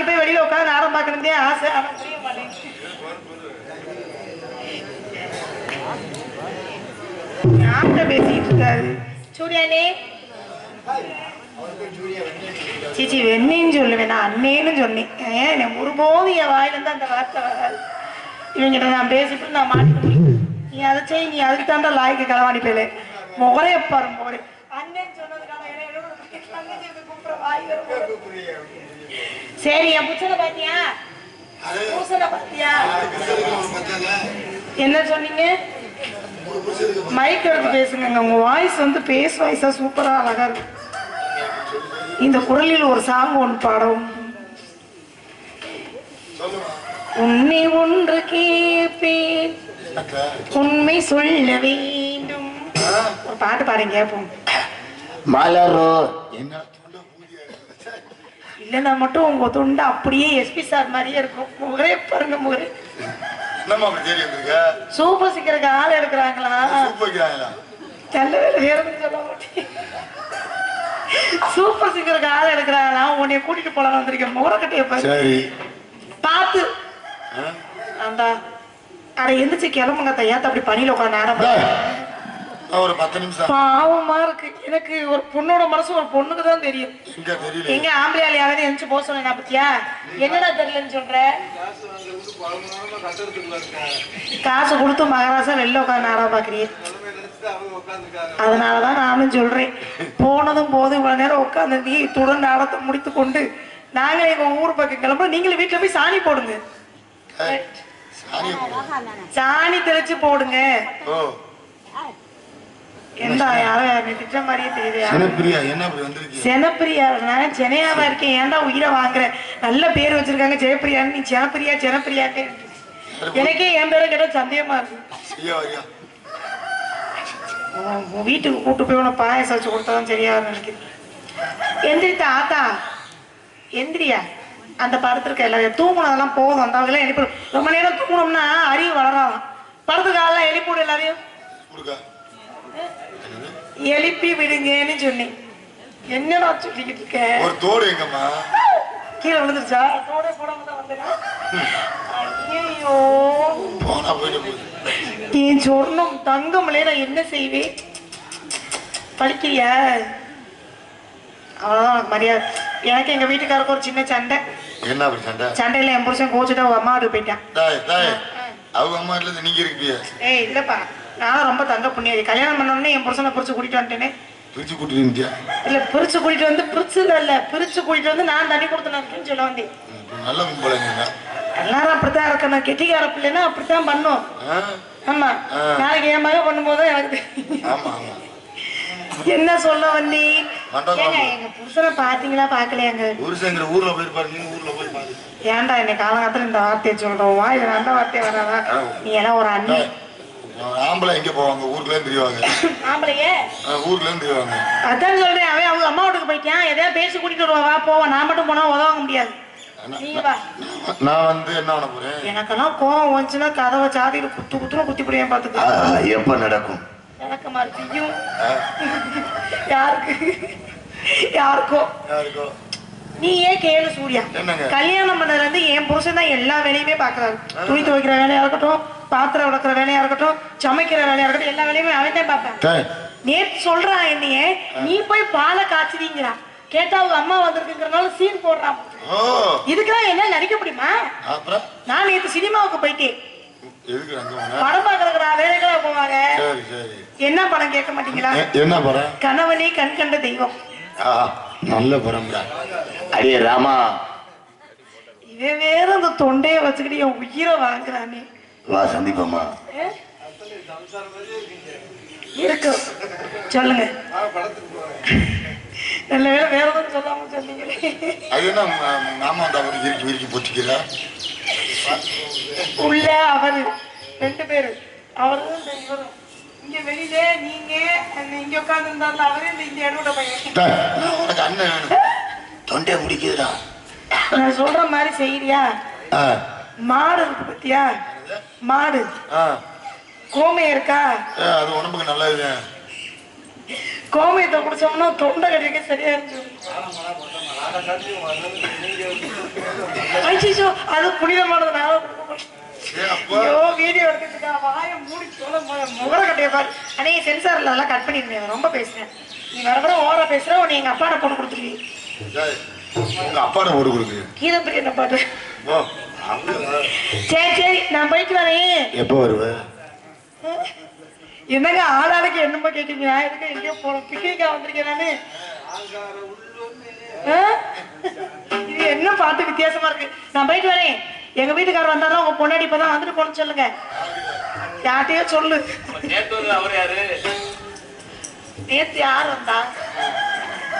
நாளைக்கு போய் வெளியில உட்காந்து நாடகம் பார்க்கணுந்தே ஆசை? ஆனா புரிய மாட்டேங்குது யார்கிட்ட பேசிட்டு இருக்காரு? சூர்யானே. சிச்சி வெண்ணின்னு சொல்லுவேன். நான் அண்ணேன்னு சொன்னேன். ஏன்? ஒருபோதும் என் வாயிலிருந்து அந்த வார்த்தை வராது. இவங்கிட்ட நான் பேசிட்டு நான் மாட்டிக்க நீ அதை செய் நீ அதுக்கு தாண்டா லாய்க்கு களவாணி பேலே முகரே பாரு முகரே அண்ணன் சொன்னதுக்கான வாய் போல. சரி என் புச்சனை பாத்தியா? பூசனை பாத்தியா? என்ன சொன்னீங்க? மைக் எடுத்து பேசுங்க உங்க வாய்ஸ் வந்து பேஸ் வாய்ஸா சூப்பரா அழகா இருக்கு. இந்த குரலில் ஒரு சாங் ஒன்று பாடவும். உன்னை ஒன்று கேட்பேன். உண்மை சொல்ல வேண்டும். ஒரு பாட்டு பாருங்க கேட்போம். மலரோ. என்ன? இல்லைன்னா மட்டும் உங்க தொண்டை அப்படியே எஸ்பி சார் மாதிரியே இருக்கும். முகரே பாருங்க முகரே. சூப்பர் சிங்கருக்கு ஆள் எடுக்கிறாங்களா? சூப் வைக்கிறாங்களா நல்ல வேலை வேற சொல்ல மாட்டேன். சூப்பர் சிங்கருக்கு ஆள் எடுக்கிறாங்களா? உன்னைய கூட்டிட்டு போலாம் வந்திருக்கேன். முகரக்கட்டையை பாரு. பார்த்து? ஆண்டா அட எந்திரிச்சு கிளம்புங்க தையாத்த அப்படி பணியில உட்காந்து ஆரம்பி டேய், நான் ஒரு பத்து நிமிஷம். பாவமா இருக்கு. எனக்கு ஒரு பொண்ணோட மனசு ஒரு பொண்ணுக்கு தான் தெரியும். எங்க தெரியல எங்க ஆம்பளை ஆளையாவது எந்திரிச்சு போக சொன்னா பத்தியா? என்னடா தெரியலன்னு சொல்ற? காசு கொடுத்து மகாராசா வெளில உட்காந்து நாடகம் பாக்குறீங்க அதனாலதான் நானும் சொல்றேன். போனதும் போது இவ்வளவு நேரம் உட்காந்துருந்தீங்க இத்துடன் நாடகத்தை முடித்து கொண்டு நாங்களே எங்க ஊர் பக்கம் கிளம்ப நீங்களும் வீட்டுல போய் சாணி போடுங்க. சாணி சாணி தெளிச்சு போடுங்க. எந்த யாரும் திட்ட மாதிரியே தெரியுது? சினப்பிரியா நான் சென்னையாவா இருக்கேன். ஏன்டா உயிரை வாங்குற? நல்ல பேர் வச்சிருக்காங்க. ஜெயப்பிரியான்னு நீ ஜனப்பிரியா ஜனப்பிரியாட்டே எனக்கே என் பேரை கேட்டா சந்தேகமா இருக்கு. வீட்டுக்கு கூட்டு போய் உன பாயசம் வச்சு கொடுத்தாதான் சரியா நினைக்கிறேன். எந்திரித்தா ஆத்தா. எந்திரியா. அந்த படத்திற்கு எல்லாரும் தூங்குனதெல்லாம் போதும். அந்த வகையில எழுப்பி ரொம்ப நேரம் தூங்குனோம்னா அறிவு வளராதான் படத்துக்கு ஆளெல்லாம் எழுப்பி விடு எல்லாரையும். எழுப்பி விடுங்கன்னு சொன்னேன். என்னடா சொல்லிக்கிட்டு இருக்க ஒரு தோடு எங்கம்மா? கீழே விழுந்துருச்சா? தோடே போடாம தான் வந்தேனா? ஐயையோ. போனா போயிட்டு போகுது. என் சொர்ணம் தங்கமலே நான் என்ன செய்வேன்? படிக்கிறியா? அவ்வளோதான் உனக்கு மரியாதை எனக்கு எங்க வீட்டுக்காரருக்கு ஒரு சின்ன சண்டை. என்ன அப்படி சண்டை? சண்டையில என் புருஷன் கோச்சுட்டு அம்மா வீட்டுக்கு போயிட்டான். அவங்க அம்மா இல்ல நீங்க இருப்பீங்க ஏய் இல்லப்பா. நான் ரொம்ப தங்க புண்ணியதி கல்யாணம் பண்ண உடனே என் புருஷனை பிடிச்சு கூட்டிட்டு வந்துட்டேனே. பிரிச்சு கூட்டிட்டு இருந்தியா இல்ல பிரிச்சு கூட்டிட்டு வந்து பிரிச்சு இல்ல பிரிச்சு கூட்டிட்டு வந்து நான் தண்ணி கொடுத்தேன் சொல்ல வந்தேன். நல்ல நீங்க எல்லாரும் அப்படித்தான் இருக்கணும். கெட்டிக்கார பிள்ளைன்னா அப்படித்தான் பண்ணும்? ஆமா. நாளைக்கு என் மகன் பண்ணும்போது எனக்கு என்ன சொல்ல வந்தி? எங்க புருஷனை பாத்தீங்களா பாக்கலையாங்க புருஷங்கிற ஊர்ல போயிருப்பாரு நீங்க ஊர்ல போய் பாரு. ஏன்டா என்னை காலங்காலத்துல இந்த வார்த்தையை சொல்றோம்? வா இது நல்ல வார்த்தையை வராதா? நீ எல்லாம் ஒரு அண்ணி. ஆம்பளை எங்க போவாங்க? ஊருக்குள்ள இருந்து தெரிவாங்க ஆம்பளையே ஊர்ல இருந்து தெரிவாங்க அதான் சொல்றேன் அவன் அவங்க அம்மா வீட்டுக்கு போயிட்டான். எதையா பேசி கூட்டிட்டு வருவா? வா போவோம் நான் மட்டும் போனா உதவாங்க முடியாது. நான் வந்து என்ன பண்ண போறேன்? எனக்கெல்லாம் கோவம் வந்துச்சுன்னா கதவை சாதியில குத்து குத்துன குத்தி புடியேன் பாத்துக்க. எப்ப நடக்கும்? எனக்கமா செய்யும் ஆ, யாருக்கு? யாருக்கோ? யாருக்கோ? நீ ஏன் கேளு சூர்யா? என்னங்க? கல்யாணம் பண்ணதுல இருந்து என் புருஷன் தான் எல்லா வேலையுமே பாக்குறாரு. துணி துவைக்கிற வேலையா இருக்கட்டும் பாத்திரம் விளக்குற வேலையா இருக்கட்டும் சமைக்கிற வேலையா இருக்கட்டும் எல்லா வேலையுமே அவன் தான் பார்ப்பேன். நேத்து சொல்றான் என்னைய நீ போய் பாலை காய்ச்சிதீங்கிறான் கேட்டா அவங்க அம்மா வந்திருக்குங்கிறனால சீன் போடுறான். இதுக்கெல்லாம் என்ன நடிக்க முடியுமா? நான் நேத்து சினிமாவுக்கு போயிட்டேன். படம் பாக்குறதுக்கு வேலைகளா போவாங்க. என்ன படம் கேட்க மாட்டீங்களா? என்ன படம்? கணவனே கண் கண்ட தெய்வம். நல்ல படம்டா அடியே ராமா. இவன் வேற அந்த தொண்டைய வச்சுக்கிட்டு என் உயிரை வாங்குறானே. வா சந்திப்போமா ஏ? இருக்கு. சொல்லுங்க. நல்ல வேலை வேற எதுவும் சொல்லாம சொன்னீங்களே. அது என்ன மாமா அந்த அவருக்கு இறுக்கி விரிக்கி போச்சுக்கிறா உள்ள அவரு ரெண்டு பேரு. அவரும் இந்த இவரும் இங்க வெளியில நீங்க இங்க உட்கார்ந்து இருந்தார்ல அவரு இந்த இங்க என்னோட பையன் உனக்கு அண்ணன் தொண்டைய முடிக்குதுடா. நான் சொல்ற மாதிரி செய்யறியா மாடு இருக்கு பத்தியா? மாடு. ஆ. கோமை இருக்கா? அது உடம்புக்கு நல்லது கோமியத்தை குடிச்சோம்னா தொண்டை கடிக்க சரியா ஐயோ அது புனிதமானது நான் கொடுக்க மாட்டேன். ஐயோ வீடியோ எடுத்துட்டு வாயை மூடி முகர கட்டைய பாரு. சென்சார்ல அதெல்லாம் கட் பண்ணிருந்தேன் ரொம்ப பேசுறேன். நீ வர வர ஓவரா பேசுற உன்னை எங்க அப்பாட பொண்ணு கொடுத்துருவீ. டேய், உங்க அப்பாட ஓடு கொடுக்குறீங்க கீதை பற்றி என்ன பாட்டு ஓ அவங்க சரி சரி நான் போயிட்டு வரேன். எப்போ வருவ? என்னங்க ஆளாளுக்கு என்னமோ கேட்டீங்க நான் எதுக்கு எங்கேயோ போறோம்? பிக்னிக்கா வந்திருக்கேன் நானு? இது என்ன பாட்டு வித்தியாசமா இருக்கு? நான் போயிட்டு வரேன். எங்க வீட்டுக்காரர் வந்தாதான் உங்க பொண்டாடி இப்பதான் வந்துட்டு போன்னு சொல்லுங்க. யார்கிட்டயோ சொல்லு. அவர் யாரு? நேத்து யார் வந்தா?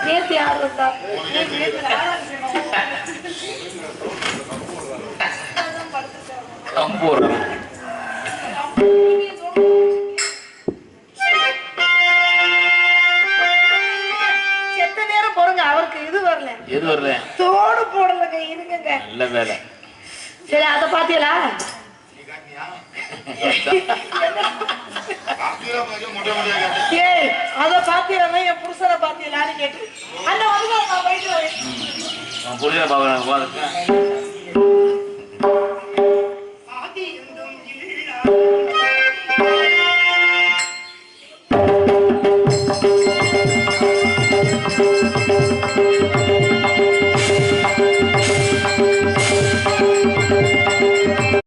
நேத்து யார் வந்தா? நேத்து நேத்து வரல. எது வரல? தோடு போடலங்க இருங்கங்க. நல்ல வேலை. சரி அதை பாத்தீங்களா? ஏய் அத பாத்தீங்களா? என் புருஷனை பாத்தீங்களான்னு கேட்டு. அண்ணா வந்து நான் போயிட்டு வரேன். புரியுதா